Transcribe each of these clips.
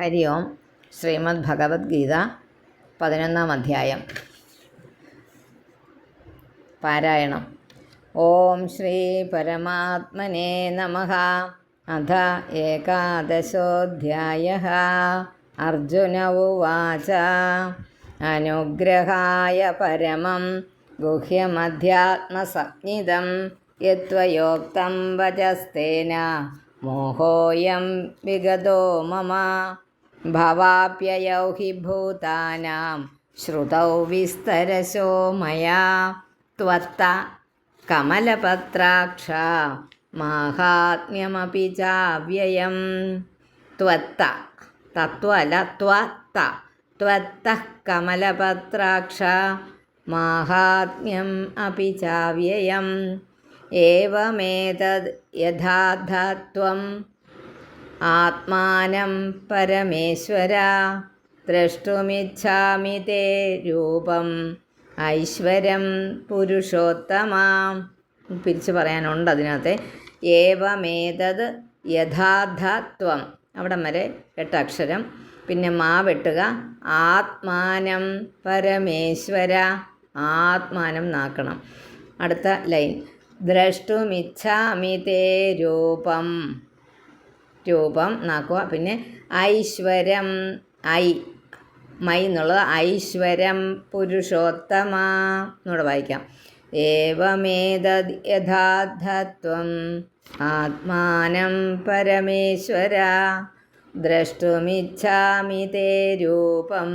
ഹരി ഓം ശ്രീമദ് ഭഗവത്ഗീത പതിനൊന്നാം അധ്യായം. പാരായണം. ഓം ശ്രീ പരമാത്മനെ നമ. അധ ഏകാദശോധ്യായ. അർജുന ഉവാച. അനുഗ്രഹായ പരമം ഗുഹ്യമധ്യാത്മസംജ്ഞിതം യത്വയോക്തം വചസ്തേന. മോഹോയം വിഗതോ മമ. ഭവാപ്യയൗ ഹി ഭൂതാനാം. ശ്രുതൗ വിസ്തരശോ മയാ. ത്വത്ത കമലപത്രാക്ഷ. മാഹാത്മ്യമപി ചാവ്യയം. ത്വത്ത തത്വല ത്വത്ത ത്വത്ത കമലപത്രാക്ഷ. മാഹാത്മ്യം അപി ചാവ്യയം. ഏവമേതദ് യഥാർത്ഥത്വം ആത്മാനം പരമേശ്വര. ദ്രഷ്ടുമിച്ഛാമി തേ രൂപം. ഐശ്വര്യം പുരുഷോത്തമാം. പിരിച്ചു പറയാനുണ്ട് അതിനകത്ത്. ഏവമേതത് യഥാർത്ഥത്വം. അവിടെ വരെ എട്ടക്ഷരം. പിന്നെ മാ വെട്ടുക. ആത്മാനം പരമേശ്വര. ആത്മാനം നാക്കണം. അടുത്ത ലൈൻ. ദ്രഷ്ടുമിച്ഛാമി തേ രൂപം. രൂപം നാക്കുക പിന്നെ ഐശ്വരം ഐ മൈ എന്നുള്ളത് ഐശ്വരം പുരുഷോത്തമ എന്നൂടെ വായിക്കാം. ഏവമേതദ് യഥാർത്ഥത്വം ആത്മാനം പരമേശ്വര ദ്രഷ്ടുമിച്ഛാമി തേ രൂപം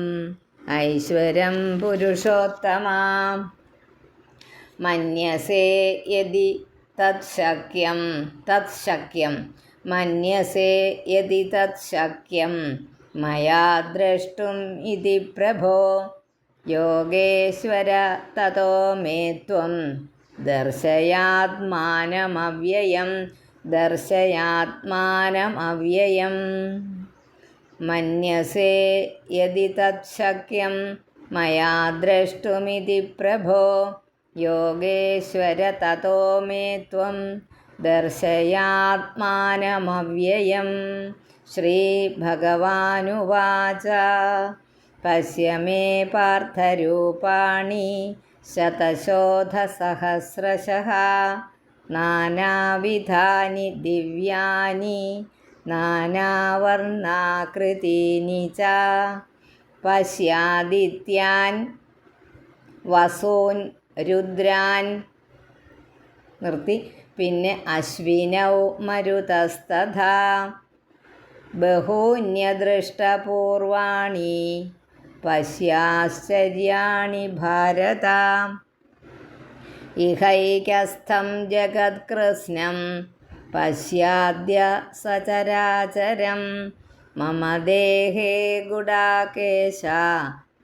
ഐശ്വരം പുരുഷോത്തമ. മന്യസേ യതി തത്ശക്യം തത്ശക്യം മന്യസേ യതി തത്ശക്യം മയാ ദ്രഷ്ടും ഇതി പ്രഭോ യോഗേശ്വര തതോ മേ ത്വം ദർശയാത്മാനമവ്യയം ദർശയാത്മാനമവ്യയം മന്യസേ യതി തത്ശക്യം മയാ ദ്രഷ്ടുമിതി പ്രഭോ യോഗേശ്വര തതോ മേ ത്വം ദർശയാത്മാനമവ്യയം ശ്രീഭഗവാനുവാച. പശ്യ മേ പാർത്ഥരൂപാണി ശതശോധസഹസ്രശः. നാനാവിധാനി ദിവ്യാനി നാനാവർണാകൃതീനി ച. പശ്യാദിത്യാൻ വസൂൻ രുദ്രാൻ. നിർത്തി. പിന്നെ അശ്വിനൗ മരുതസ്തഥാ. ബഹൂന്യദൃഷ്ടപൂർവാണി പശ്യാശ്ചര്യാണി ഭാരത. ഇഹൈകസ്ഥം ജഗത്കൃഷ്ണം പശ്യാദ്യ സചരാചരം. മമ ദേഹേ ഗുഡാകേശ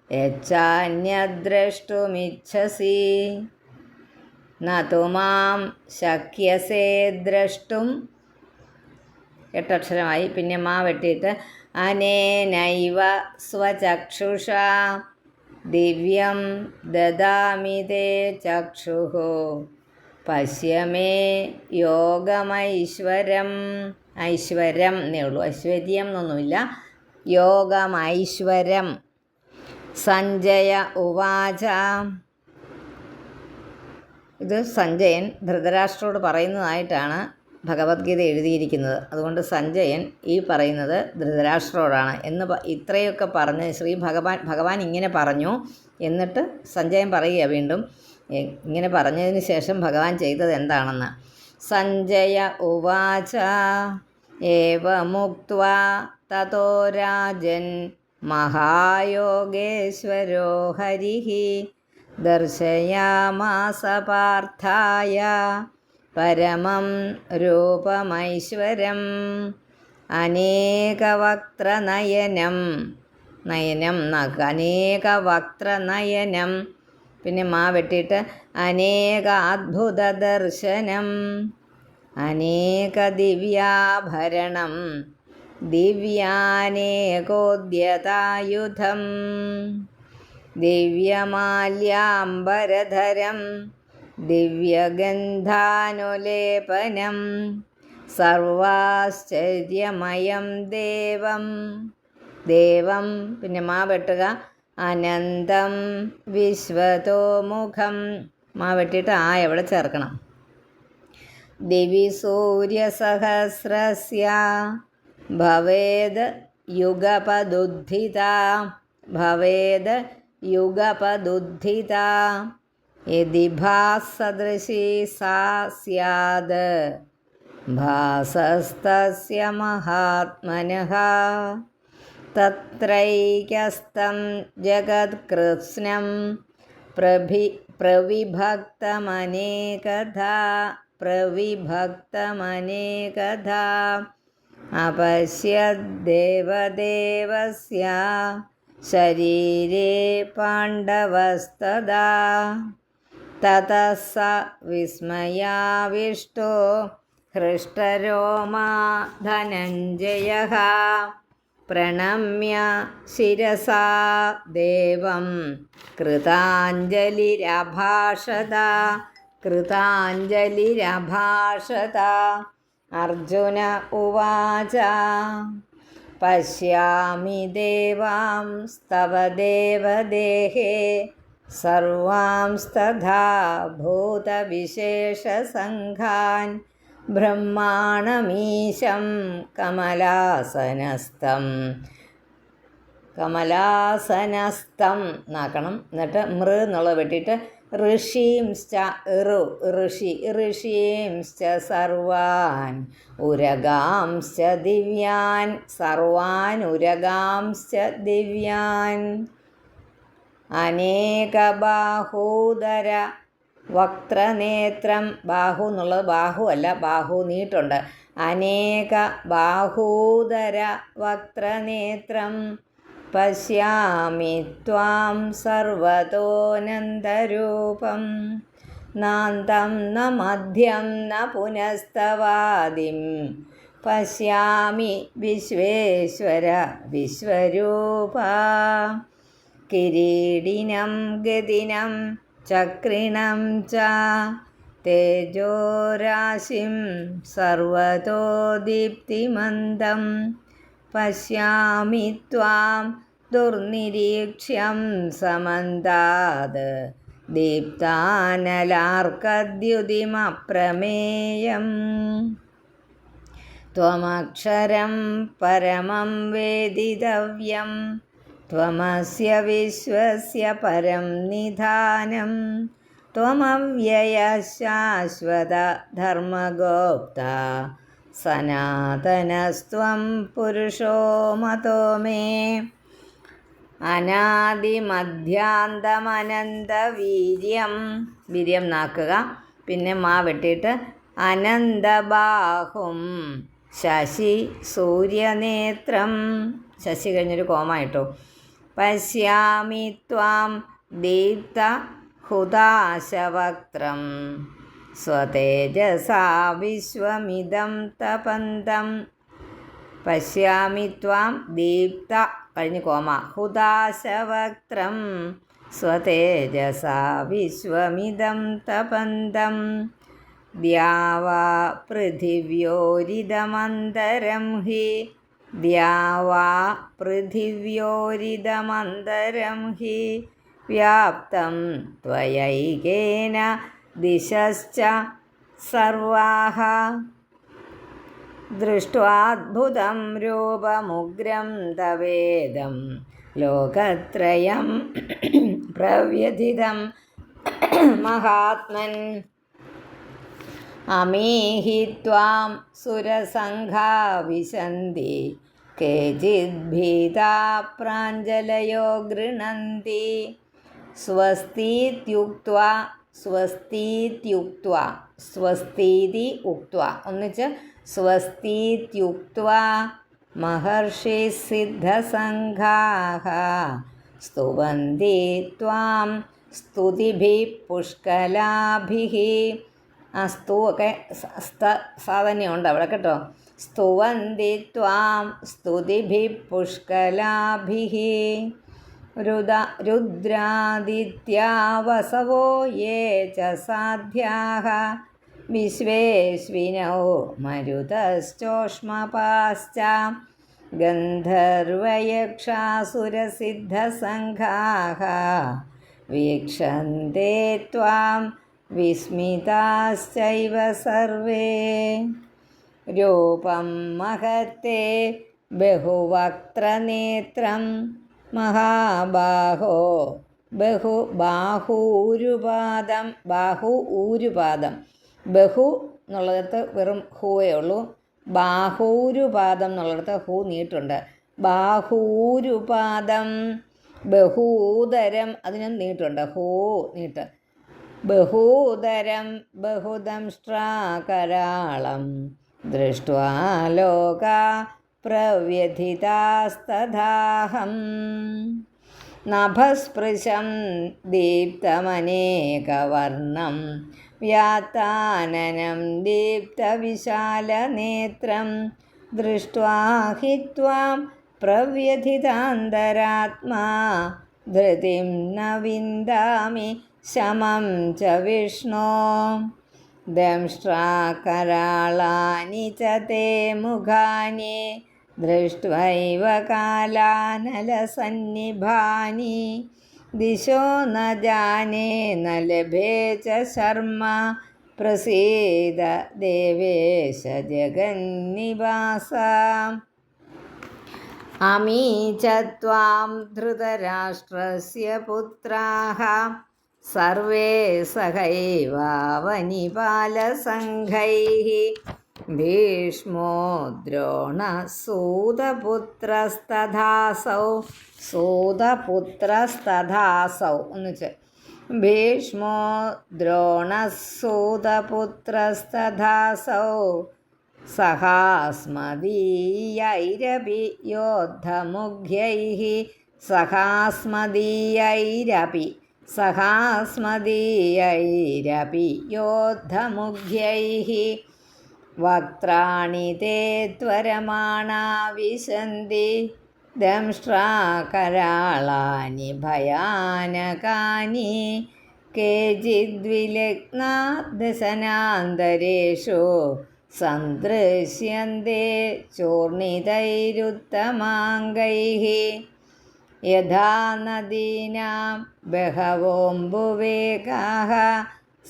യച്ചാന്യദ്രഷ്ടുമിച്ഛസി നതു മാം ശക്യസേ ദ്രഷ്ടും. എട്ടക്ഷരമായി പിന്നെ മാ വെട്ടിയിട്ട് അനേനൈവ സ്വചക്ഷുഷ. ദിവ്യം ദദാമി തേ ചക്ഷുः പശ്യമേ യോഗമൈശ്വരം. ഐശ്വരം എന്നേ ഉള്ളൂ. ഐശ്വര്യം എന്നൊന്നുമില്ല. യോഗമൈശ്വരം. സഞ്ജയ ഉവാച. ഇത് സഞ്ജയൻ ധൃതരാഷ്ട്രോട് പറയുന്നതായിട്ടാണ് ഭഗവത്ഗീത എഴുതിയിരിക്കുന്നത്. അതുകൊണ്ട് സഞ്ജയൻ ഈ പറയുന്നത് ധൃതരാഷ്ട്രോടാണ് എന്ന് ഇത്രയൊക്കെ പറഞ്ഞ് ശ്രീ ഭഗവാൻ ഭഗവാൻ ഇങ്ങനെ പറഞ്ഞു. എന്നിട്ട് സഞ്ജയൻ പറയുക വീണ്ടും ഇങ്ങനെ പറഞ്ഞതിന് ശേഷം ഭഗവാൻ ചെയ്തത് എന്താണെന്ന്? സഞ്ജയ ഉവാച തതോ രാജൻ മഹായോഗേശ്വരോ ഹരി. ദർശയാമാസ പാർത്ഥായ പരമം രൂപമൈശ്വരം അനേകവക്ത്രനയനം. നയനം അനേകവക്ത്രനയനം. പിന്നെ മാ വെട്ടിയിട്ട് അനേക അത്ഭുത ദർശനം അനേക ദിവ്യാഭരണം ദിവ്യാനേകോദ്യതായുധം. ദിവ്യമാല്യാംബരധരം ദിവ്യഗന്ധാനുലേപനം സർവാശ്ചര്യമയം ദേവം. ദേവം പിന്നെ മാ വെട്ടുക അനന്തം വിശ്വതോമുഖം മാ വെട്ടിയിട്ട് ആ എവിടെ ചേർക്കണം? ദിവി സൂര്യസഹസ്രസ്യ ഭവേത് യുഗപദുദ്ധിത ഭവേത് युगपदुद्धिता यदि भासदृशी सा स्याद् भासस्तस्य महात्मनः तत्रैक्यस्तं जगत्कृत्स्नं प्रभि प्रविभक्तमनेकधा प्रविभक्तमनेकधा अपश्यद्देवदेवस्य शरीरे पाण्डवस्तदा ततः स विस्मयाविष्टो हृष्टरोमा धनञ्जयः प्रणम्य शिरसा देवं कृताञ्जलिरभाषदा कृताञ्जलिरभाषत अर्जुन उवाच पश्यामि देवांस्तव देवदेहे सर्वांस्तथा भूतविशेषसङ्घान् ബ്രഹ്മാണമീശം കമലാസനസ്ഥം കമലാസനസ്ഥം എന്നാക്കണം എന്നിട്ട് മൃ എന്നുള്ളത് വെട്ടിയിട്ട് ഋഷീംശ്ച ഋ ഋഷി ഋഷീംശ്ച സർവാൻ ഉരഗാംശ്ച ദിവ്യാൻ സർവാൻ ഉരഗാംശ്ച ദിവ്യാൻ അനേകബാഹൂദര വക്ത്രനേത്രം ബാഹു എന്നുള്ളത് ബാഹു അല്ല ബാഹു നീട്ടുണ്ട്. അനേക ബാഹൂതര വക്ത്രനേത്രം പശ്യാമി ത്വാം സർവതോനന്തരൂപം നാന്തം ന മധ്യം ന പുനസ്തവാദിം. പശ്യാമി വിശ്വേശ്വര വിശ്വരൂപ. കിരീടിനം ഗതിനം ചക്രിണം ച തേജോരാശിം സർവതോ ദീപ്തിമന്ദം. പശ്യാമി ത്വാം ദുർനിരീക്ഷ്യം സമന്താത് ദീപ്താനലാർക്കദ്യുതിമപ്രമേയം त्वमक्षरं परमं वेदितव्यं त्वमस्य विश्वस्य परं निधानं त्वमव्ययशाश्वतधर्मगोप्ता സനാതനസ്ത്വം പുരുഷോ മതോ മേ. അനാദിമധ്യാന്തമനന്തവീര്യം. വീര്യം നാക്കുക. പിന്നെ മാ വെട്ടിയിട്ട് അനന്തബാഹും. ശശി സൂര്യനേത്രം. ശശി കഴിഞ്ഞൊരു കോമായിട്ടോ. പശ്യാമി ത്വാം ദീപ്ത ഹുതാശവക്ത്രം സ്വതേജസാ വിശ്വമിതം തപന്തം. പശ്യാമി ത്വാം ദീപ്ത. കഴിഞ്ഞ് കോമ. ഹുദാശവക്ത്രം. സ്വതേജസാ വിശ്വമിതം തപന്തം. ദ്യാവാ പൃഥിവ്യോരിതമന്തരം ഹി. ദ്യാവാ പൃഥിവ്യോരിതമന്തരം ഹി. വ്യാപ്തം ത്വയൈകേന ദിശശ്ച സർവാഹ. ദൃഷ്ട്വാദ്ഭുതം രൂപമുഗ്രം തവേദം. ലോകത്രയം പ്രവ്യഥിതം മഹാത്മൻ. അമീഹി ത്വാം സുരസംഘാ വിശന്തി. കേചിദ്ഭീതാ പ്രാഞ്ജലയോ ഗൃണന്തി സ്വസ്തീത്യുക്ത്വാ സ്വസ്തീത്യുക്ത്വ സ്വസ്തീതി ഉക്ത്വ ഒന്നിച്ച് സ്വസ്തീത്യുക്ത്വ മഹർഷി സിദ്ധസംഘാഹ സ്തുവന്തി ത്വാം സ്തുതിഭി പുഷ്കലാഭിः ആ സ്തു ഒക്കെ സ്ത സാധനയുണ്ട് അവിടെ കേട്ടോ സ്തുവന്തി ത്വാം സ്തുതിഭി പുഷ്കലാഭിः രുദ രുദ്രാദിത്യാ വസവോ യേ ച സാധ്യാഹ. വിശ്വേശ്വിനോ മരുതശ്ചോഷ്മപാശ്ച. ഗന്ധർവയക്ഷാസുരസിദ്ധസംഘാഹ. വീക്ഷന്തേ ത്വാം വിസ്മിതാശ്ചൈവ സർവേ. രൂപം മഹത്തെ ബഹുവക്ത്രനേത്രം മഹാബാഹോ. ബഹു ബാഹൂരുപാദം ബാഹു ഊരുപാദം. ബഹു എന്നുള്ളിടത്ത് വെറും ഹൂവേ ഉള്ളൂ. ബാഹൂരുപാദം എന്നുള്ളിടത്ത് ഹൂ നീട്ടുണ്ട് ബാഹൂരുപാദം ബഹൂതരം അതിനും നീട്ടുണ്ട് ഹൂ നീട്ട്. ബഹൂതരം ബഹുദംഷ്ട്രാകരാളം ദൃഷ്ട്വാലോക प्रव्यथितास्तथाहम् नभस्पृशं दीप्तमनेकवर्णं व्याताननं दीप्तविशालनेत्रं दृष्ट्वा हि त्वां प्रव्यथितान्तरात्मा धृतिं न विन्दामि शमं च विष्णो दंष्ट्राकराळानि च ते मुखानि ദൃഷ്ട്വൈവ കാലാനലസന്നിഭാനി ദിശോ ന ജാനേ ന ലഭേ ച ശർമ്മ. പ്രസീത ദേവേശ ജഗന്നിവാസ. അമീ ചം ധൃതരാഷ്ട്രസ്യ പുത്രാഹ. സർവേ സഹൈവാവനിപാലസംഘൈ. भीष्मो द्रोणसूदपुत्रस्तधासौ सूदपुत्रस्तधासौ भीष्मो द्रोणसूदपुत्रस्तधासौ सहास्मदीयैरपि योद्धमुख्यैः सहास्मदीयैरपि सहास्मदीयैरपि योद्धमुख्यैः വക്ത്രാണി തേ ത്വരമാണാ വിശന്തി ദംഷ്ട്രാകരാളാനി ഭയാനകാനി കേചിദ്വിലഗ്നാ ദശനാന്തരേഷു സന്തൃശ്യന്തേ ചൂർണിതൈരുത്തമാംഗൈः യഥാ നദീനാം ബഹവോംബുവേകാः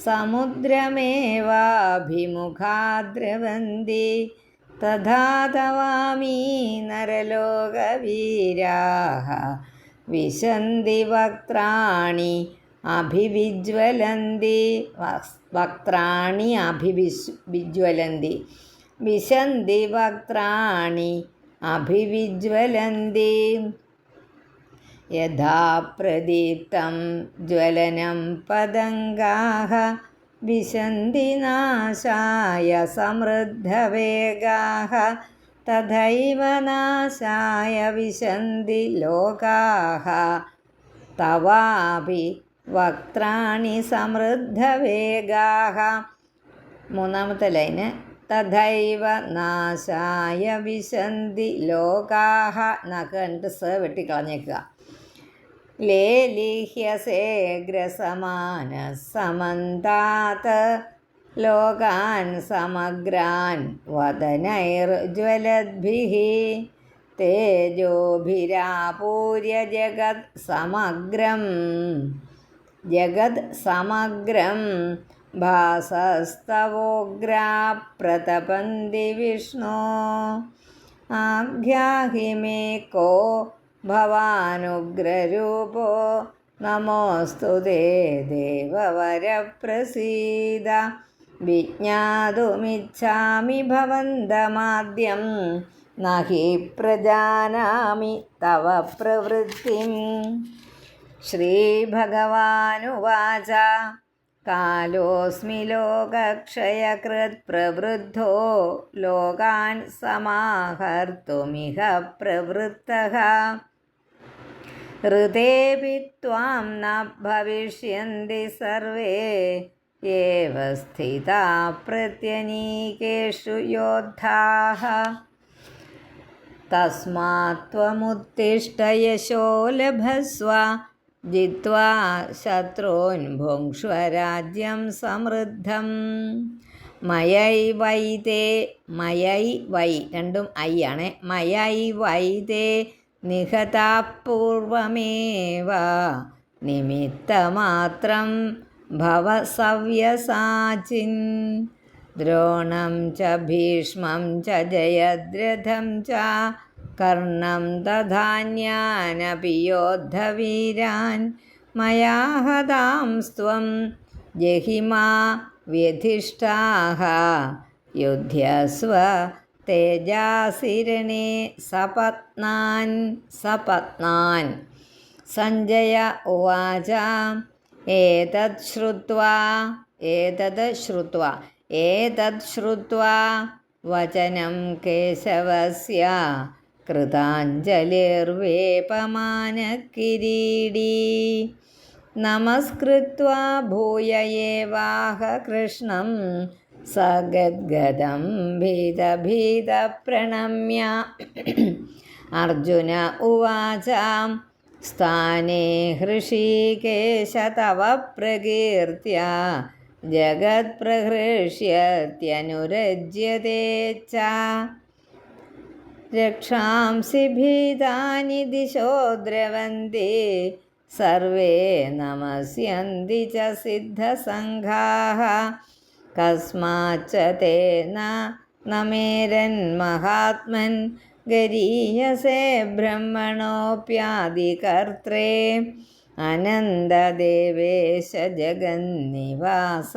സമുദ്രമേവാഭിമുഖാദ്രവന്തി തഥാതവാമീ നരലോകവീരാഹ വിശന്തി വക്രാണി അഭിവിജ്വലന്തി വക്രാണി അഭിവിശ് വിജ്വലന്തി വിശന്തി വക്രാണി അഭിവിജ്വലന്തി യഥാ പ്രദീപ്തം ജ്വലനം പതംഗാഹ വിശന്തി നാശായ സമൃദ്ധവേഗാഹ തഥൈവ നാശായ വിശന്തി ലോകാഹ തവാപി വക്രാണി സമൃദ്ധവേഗാഹ. മൂന്നാമത്തെ ലൈന് തഥൈവ നാശായ വിശന്തി ലോകാഹ എന്നൊക്കെ എന്നിട്ട് സ വെട്ടിക്കളഞ്ഞേക്കുക. ലോകാൻ സമഗ്രാൻ വദനൈർജ്വലദ്ഭിः തേജോഭിരാപൂര്യ ജഗത് സമഗ്രം. ജഗത് സമഗ്രം ഭാസസ്തവോഗ്രാ പ്രതപന്തി വിഷ്ണോ. ആഖ്യാഹി മേ കോ ഭവാനുഗ്രരൂപോ. നമോസ്തു തേ ദേവവരപ്രസീദ വിജ്ഞാതുമിച്ഛാമി ഭവന്തമാദ്യം. നഹി പ്രജാനാമി തവ പ്രവൃത്തിം. ശ്രീഭഗവാനുവാച. കാലോസ്മി ലോകക്ഷയകൃത് പ്രവൃദ്ധോ. ലോകാൻ സമാഹർത്തുമിഹ പ്രവൃത്തः ഹൃദേപി ത്വാം ന ഭവിഷ്യന്തി സർവേ ഏവ സ്ഥിത പ്രത്യനീകേഷു യോദ്ധാഹ തസ്മാത്വമുത്തിഷ്ട യശോ ലഭസ്വ ജിത്വാ ശത്രോൻ ഭുങ്ക്ഷ്വ രാജ്യം സമൃദ്ധം മയൈ വൈതേ മയൈ വൈ രണ്ടും ഐ ആണ്. മയൈ വൈതേ നിഹതാപൂർവമേവ. നിമിത്തമാത്രം ഭവസവ്യസാചിൻ. ദ്രോണം ച ഭീഷ്മം ച ജയദ്രഥം ച കർണം ദധാന്യാനപി യോദ്ധവീരാൻ മയാ ഹതാംസ്ത്വം ജഹിമാ വ്യധിഷ്ഠാः യുധ്യസ്വ തേജാസിരണേ സപത്നാൻ സപത്നാൻ. സഞ്ജയ ഉവാച ഏതത് ശ്രുത്വാ ഏതത് ശ്രുത്വ ഏതത് ശ്രുത്വാ വചനം കേശവസ്യ കൃതാഞ്ജലിർവേപമാനക്കിരീടീ. നമസ്കൃത്വാ ഭൂയ ഏവാഹ കൃഷ്ണം സഗദ്ഗദം ഭീതഭീതപ്രണമ്യ. അർജുന ഉവാച സ്ഥാനേ ഹൃഷീകേശ തവ പ്രകീർത്തിയ ജഗത്പ്രഹൃഷ്യത്യനുരജ്യത്തെ ച. രക്ഷാംസി ഭീതാനി ദിശോ ദ്രവന്തി സർവേ നമസ്യന്തി ച സിദ്ധസംഘാः കസ്മാച്ച മഹാത്മൻ. ഗരീയസേ ബ്രഹ്മണോപ്യാദികർത്രേ അനന്തദേവേശ ജഗന്നിവാസ.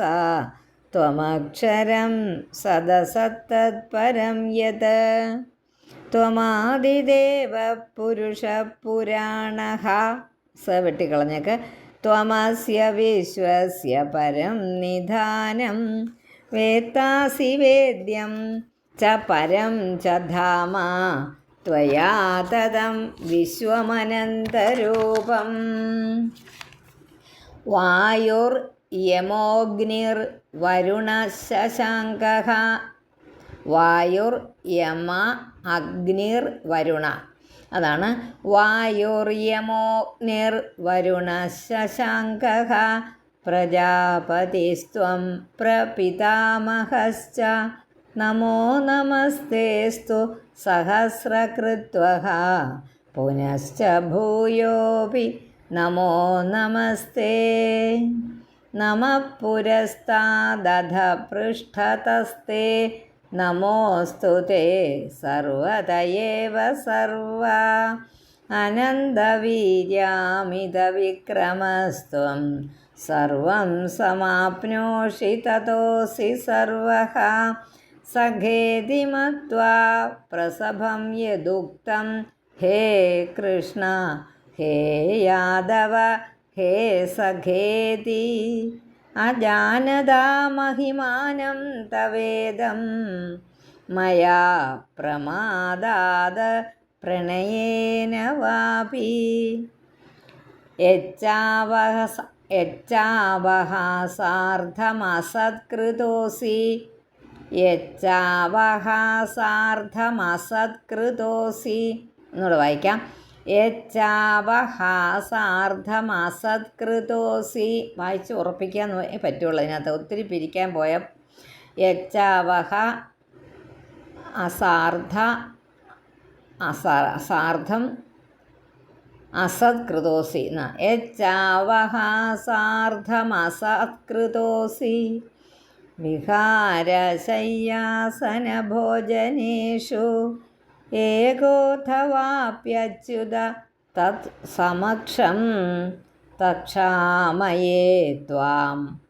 ത്വമക്ഷരം സദസത്തത്പരം യത്. ത്വമാതിദേവ പുരുഷ പുരാണ സ വെട്ടിക്കളഞ്ഞേക്ക്. त्वमस्य विश्वस्य परं निधानं वेत्तासि वेद्यं च परं च धामा त्वया तदं विश्वमनन्तरूपम् वायुर्यमोऽग्निर्वरुणशशाङ्कः वायुर्यम अग्निर्वरुण അതാണ് വായുർയമോഗ്നിർവരുണശശാങ്കः പ്രജാപതിസ്ത്വം പ്രപിതാമഹശ്ച. നമോ നമസ്തേസ്തു സഹസ്രകൃത്വ പുനശ്ച ഭൂയോപി നമോ നമസ്തേ. നമഃ പുരസ്താദധ പൃഷ്ഠതസ്തേ. നമോസ്തു തേ സർവതയേവ സർവ അനന്തവീര്യാമിതവിക്രമസ്ത്വം സർവം സമാപ്നോഷി തതോസി സർവഃ സഖേതി മത്വാ പ്രസഭം യദുക്തം ഹേ കൃഷ്ണ ഹേ യാദവ ഹേ സഖേതി അജാനതാ മഹിമാനം തവേദം. മയാ പ്രമാദാത് പ്രണയേന വാപി. യച്ചാവഹ യച്ചാവഹാസാർദ്ധമസത്കൃതോസി യച്ചാവഹാസാർദ്ധമസത്കൃതോസി എന്നോട് വായിക്കാം. യച്ചാവഹാസാർദ്ധമസത്കൃതോസി വായിച്ച് ഉറപ്പിക്കാൻ പറ്റുള്ളൂ. അതിനകത്ത് ഒത്തിരി പിരിക്കാൻ പോയ യച്ചാവഹ അസാർദ്ധ അസാ അസാർദ്ധം അസത്കൃതോസി എന്ന യച്ചാവഹാസാർദ്ധമസത്കൃതോസി വിഹാരശയ്യാസനഭോജനേഷു ഏകോഥവാപ്യച്യുത തത് സമക്ഷം തക്ഷാമയേ ത്വാം.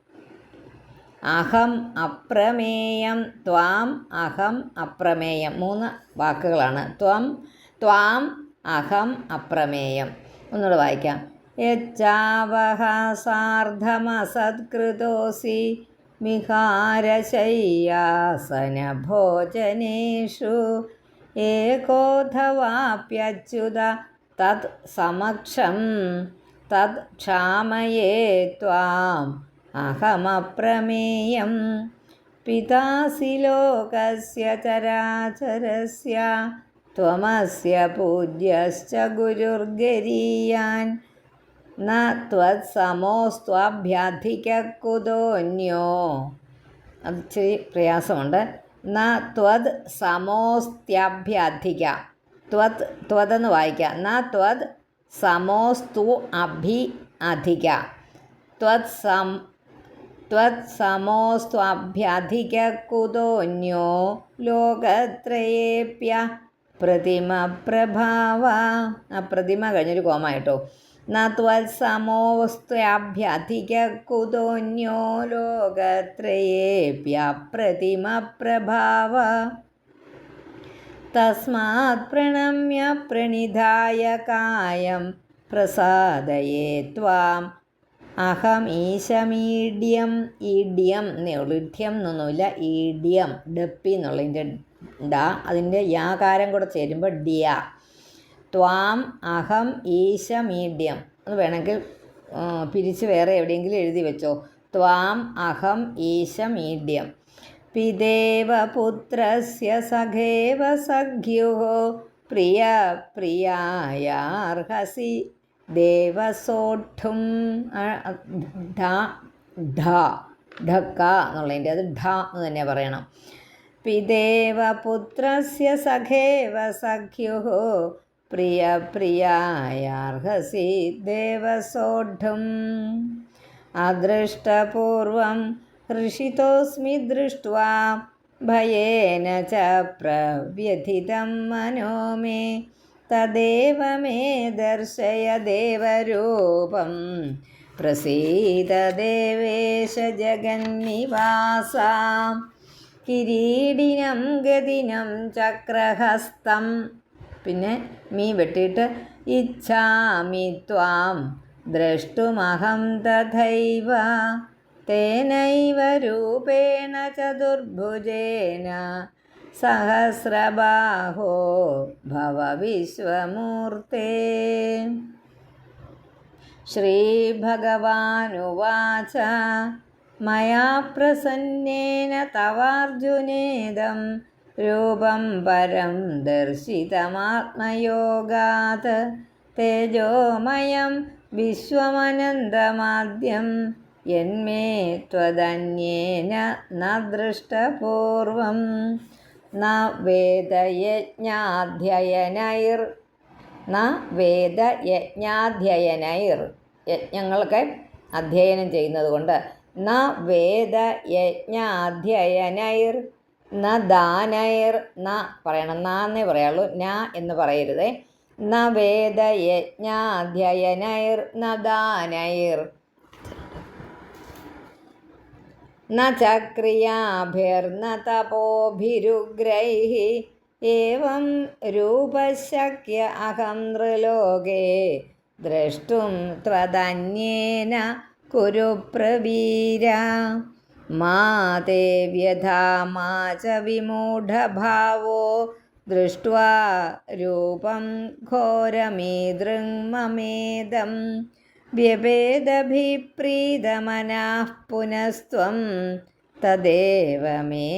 അഹം അപ്രമേയം ത്വാം അഹം അപ്രമേയം. മൂന്ന് വാക്കുകളാണ്. ത്വം ത്വാം അഹം അപ്രമേയം. ഒന്നുകൂടെ വായിക്കാം. യച്ചാവഹ സാർദ്ധമസത്കൃതോസി മിഹാരശയ്യാസന വിഹാരശയ്യാസനഭോജനേഷു ഏകോധവാപ്യച്യുത തത് സമക്ഷം തത് ക്ഷാമയേ ത്വാം അഹമപ്രമേയം പിതാസി ലോകസ്യ ചരാചരസ്യ त्वमस्य पूज्यश्च गुरुर्गरीयान् न त्वत्समोस्त्वाभ्याधिकः कुतोऽन्यो അത് ഇച്ചിരി പ്രയാസമുണ്ട് ന ത്വത് സമോസ്ത്യഭ്യധിക. ത്വത് ത്വതെന്ന് വായിക്കാം. ന ത്വത് സമോസ്തു അഭി അധിക. ത്വത് സം ത്വത് സമോസ്ത്വഭ്യധിക കുതോന്യോ ലോകത്രയേപ്യ പ്രതിമ പ്രഭാവ. ആ പ്രതിമ കഴിഞ്ഞൊരു കോമ കേട്ടോ ന ത്വത് സമോസ്ത്വഭ്യധിക കുതോന്യോ ലോകത്രയേപ്യ പ്രതിമ പ്രഭാവ തസ്മാത് പ്രണമ്യ പ്രണിധായ കായം പ്രസാദയേ ത്വാം അഹം ഈശമീഡ്യം ഈഡ്യം നെളിഢ്യം എന്നൊന്നുമില്ല ഈഡ്യം ഡപ്പി എന്നുള്ളതിന്റെ ഡ അതിന്റെ യാകാരം കൂടെ ചേരുമ്പോൾ ഡിയ. ത്വാം അഹം ഈശ മീഡ്യം എന്ന് വേണമെങ്കിൽ പിരിച്ച് വേറെ എവിടെയെങ്കിലും എഴുതി വെച്ചോ. ത്വാം അഹം ഈശ മീഡ്യം പിതേവ പുത്രസ്യ സഖേവ സഖ്യുഹോ പ്രിയ പ്രിയായാർഹസി ദേവസോഠും. ഢ ഢ ഢക്ക എന്നുള്ളതിന്റെ അത് ഢ എന്ന് തന്നെ പറയണം. പിതേവ പുത്രസ്യ സഖേവ സഖ്യുः. പ്രിയ പ്രിയായാർഹസി ദേവസോഢും. അദൃഷ്ടപൂർവം ഹൃഷിതോസ്മി ദൃഷ്ട്വാ ഭയേന ച പ്രവ്യഥിതം മനോ മേ തദേവ മേ ദർശയ ദേവരൂപം. പ്രസീത ദേവേശ ജഗന്നിവാസ. കിരീടിനം ഗതിനം ചക്രഹസ്തം പിന്നെ മീ വെട്ടിയിട്ട് ഇച്ഛാമി ത്വാം ദ്രഷ്ടുമഹം തഥൈവ തേനൈവ രൂപേണ ചതുർഭുജേന സഹസ്രബാഹോ ഭവ വിശ്വമൂർത്തേ. ശ്രീഭഗവാനുവാച മയാ പ്രസന്നേന തവാർജുനേദം രൂപം പരം ദർശിതമാത്മയോഗാത് തേജോമയം വിശ്വമനന്തമാദ്യം എന്മേ ത്വദന്യേന ന ദൃഷ്ടപൂർവം ന വേദയജ്ഞാധ്യയനൈർ ന വേദയജ്ഞാധ്യയനൈർ യജ്ഞങ്ങളൊക്കെ അധ്യയനം ചെയ്യുന്നത് കൊണ്ട് ന വേദയജ്ഞാധ്യയനൈർ ന ദാനൈർ ന പറയണം ന എന്നേ പറയുള്ളൂ ന എന്ന് പറയരുതേ ന വേദയജ്ഞാധ്യയനൈർ ന ദാനൈർ न चक्रियाभिर्न तपोभिरुग्रैः एवं रूपशक्य अहं नृलोके द्रष्टुं त्वदन्येन कुरु प्रवीरा मा ते व्यथा मा च विमूढभावो दृष्ट्वा रूपं घोरमीदृङ्ममेदम् व्यभेदभिप्रीतमनाः पुनस्त्वं तदेव मे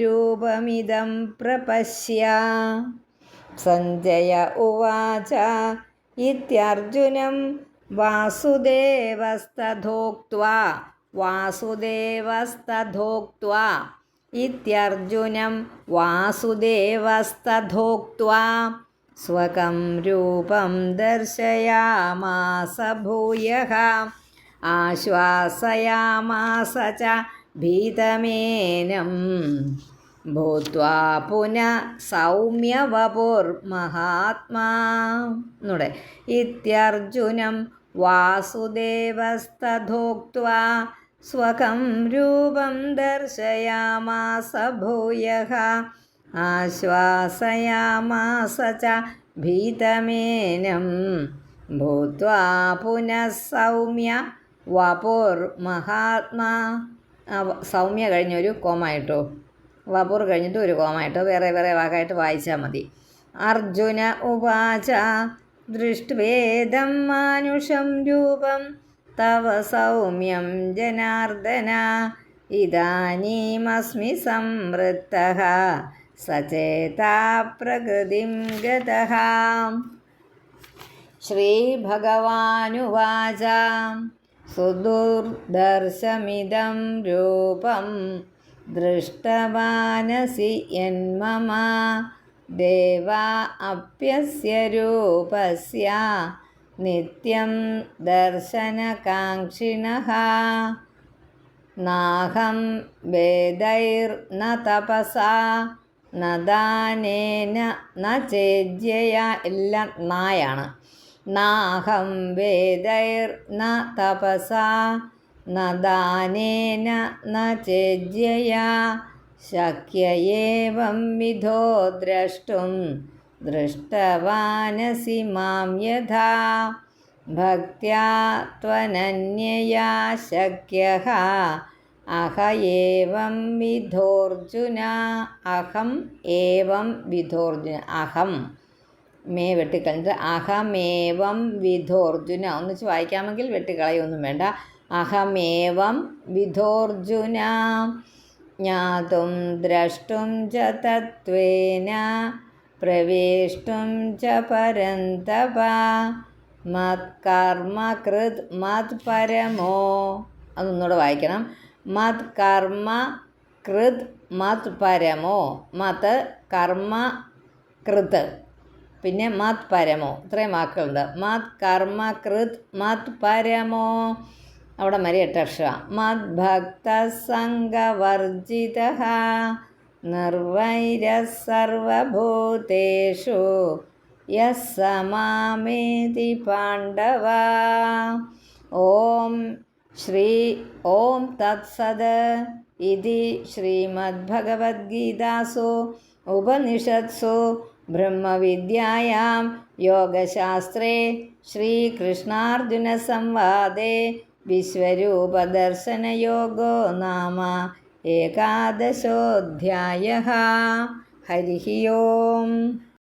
रूपमिदं प्रपश्य सञ्जय उवाच इत्यर्जुनं वासुदेवस्तथोक्त्वा വാസുദേവസ്തധോക്വാ ഇത്യർജുനം വാസുദേവസ്തധോക്വാ സ്വകം രൂപം ദർശയാമാസ ഭൂയ ആശ്വാസയാമാസ ച ഭീതമേനം. ഭൂത്വാ പുന സൗമ്യവപുർമഹാത്മാ എന്നുടെ ഇത്യർജുനം वासुदेवस्तथोक्त्वा स्वकं रूपं दर्शयामास भूयः आश्वासयामास च भीतमेनं भूत्वा पुनः സൗമ്യ വപൂർ മഹാത്മാ ആ, വ- സൗമ്യ കഴിഞ്ഞൊരു കോമായിട്ടോ വപൂർ കഴിഞ്ഞിട്ട് ഒരു കോമായിട്ടോ വേറെ വേറെ വാക്കായിട്ട് വായിച്ചാൽ മതി അർജുന ഉവാച ദൃഷ്ട്വേദം മാനുഷം രൂപം തവ സൗമ്യം ജനാർദ്ദന. ഇതാനീമസ്മി സംവൃത്ത സചേതാ പ്രകൃതിം ഗത ശ്രീഭഗവാനുവാച സുദുർദർശമിദം രൂപം ദൃഷ്ടമാനസി യന്മമ. ദേവാ അപ്യസ്യ രൂപസ്യ. നിത്യം ദർശനകാംക്ഷിണഃ. നാഹം വേദൈർന തപസാ. നദാനേന ദാനേന ന ചേജ്യയ. എല്ലാം നായാണ്. നാഹം വേദൈർന തപസാ. ന ദാനേന ന ചേജ്യയാ. ശക്യ ഏവം വിധോ ദ്രഷ്ടും ദൃഷ്ടവാനസി മാം യഥാ. ഭക്ത്യാ ത്വനന്യയാ അഹയേവം വിധോർജുന. അഹം ഏവം വിധോർജുന. അഹം. മേ വെട്ടിക്കളഞ്ഞിട്ട് അഹമേവം വിധോർജുന. ഒന്നിച്ച് വായിക്കാമെങ്കിൽ വെട്ടിക്കളയൊന്നും വേണ്ട. അഹമേവം വിധോർജുന. ജ്ഞാതും ദ്രഷ്ടും ച തത്വേന പ്രവേഷ്ടും ച പരന്തപ മത്കർമ്മകൃത് മത് പരമോ അതൊന്നുകൂടെ വായിക്കണം. മത് കർമ്മ കൃത് മത് പരമോ. മത് കർമ്മ കൃത്. പിന്നെ മത് പരമോ. ഇത്രയും വാക്കുകളുണ്ട്. മത് കർമ്മ കൃത് മത് പരമോ. അവിടെ വരെ എട്ട് അക്ഷരം മത് ഭക്ത സംഗവർജിത നിർവൈര സർവഭൂതേഷു യസ്സമാമേതി പാണ്ഡവ. ഓം ശ്രീ ഓം തത്സത് ഇതി ശ്രീമദ്ഭഗവത്ഗീതാസു. ഉപനിഷത്സു. ബ്രഹ്മവിദ്യായാം. യോഗശാസ്ത്രേ. ശ്രീകൃഷ്ണാർജുനസംവാദേ. വിശ്വരൂപദർശനയോഗോ നാമ ഏകാദശോऽध्यायः हरिः ओम्